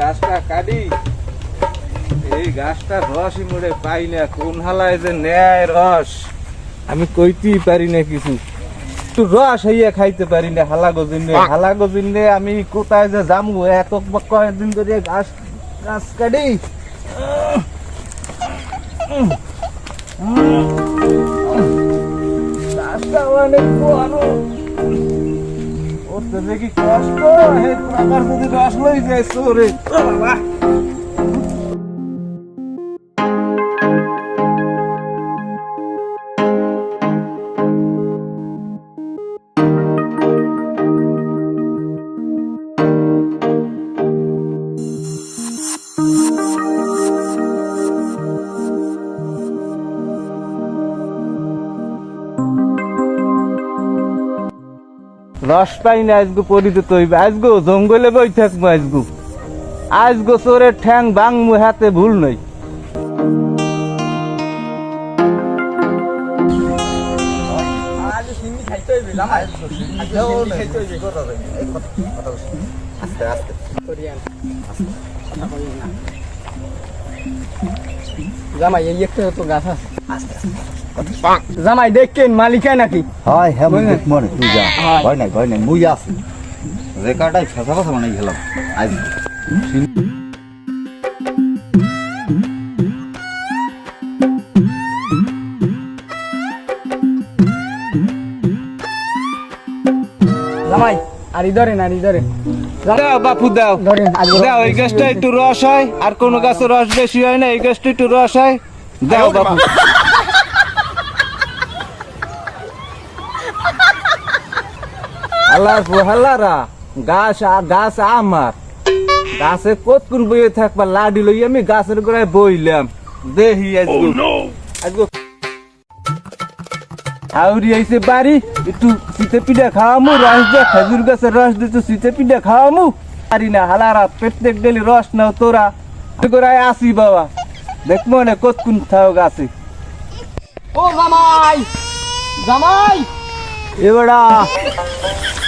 গাছটা কাটি। এই মোড়ে পাই না, কোন হালায় যে নেয় রস? আমি কইতেই পারি না কিছু। রস হইয়া খাইতে পারি না হালা গজিনে। হালা আমি কোথায় যে যামু? এত কয়েকদিন ধরে গাছ গাছ কাটি। গাছটা অনেক তো দেখি কষ্ট হে আমার যদি রস লই যায় সোরে বাবা রস পাই না আজগো পরিতে তৈবে আজগো জঙ্গলে বই থাকব আজগো। আজগো চোরের ঠ্যাং বাংমু হাতে ভুল নই। জামাই একটা তো গাছ আছে। জামাই দেখেন মালিকাই নাকি? হয় হ্যাঁ মনে তুই যা। হয়। ভয় নাই ভয় নাই মুই আছি। রেকাটাই ফেসা ফেসা বানাই গেলাম আজ জামাই আর ধরেন আর ধরেন। দাও বাপু দাও। দাও এই গাছটা একটু রস হয় আর কোন গাছে রস বেশি হয় না এই গাছটা একটু রস হয়। দাও বাপু। আল্লাহ হাল্লারা গাছ আ- গাছ আমার। গাছে কতক্ষণ বইয়ে থাকবা লাডি লই আমি গাছের গোড়ায় বইলাম। দেহি আজগো। আজগো। আউরি আইছে বাড়ি একটু শীতে পিঠা খাওয়ামু রস দিয়ে খেজুর গাছের রস দিয়ে একটু শীতে পিঠা খাওয়ামু। পারি না হালারা প্রত্যেক ডেলি রস নাও তোরা। গোড়ায় আসি বাবা। দেখব না কতক্ষণ থাও গাছে। ও জামাই! জামাই! এবারা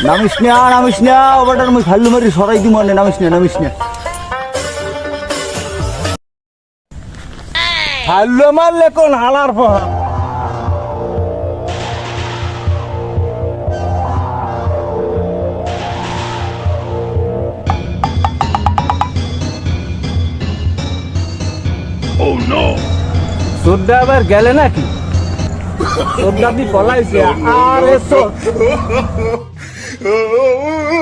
নামিস না নামিস না ওবাটার মুই ফাল্লু মারি সরাই দি মনে নামিস না নামিস না হাল্লো মারলে কোন হালার পর? সোড্ডা আবার গেলে নাকি? সোড্ডা দি পলাইছে আরে সো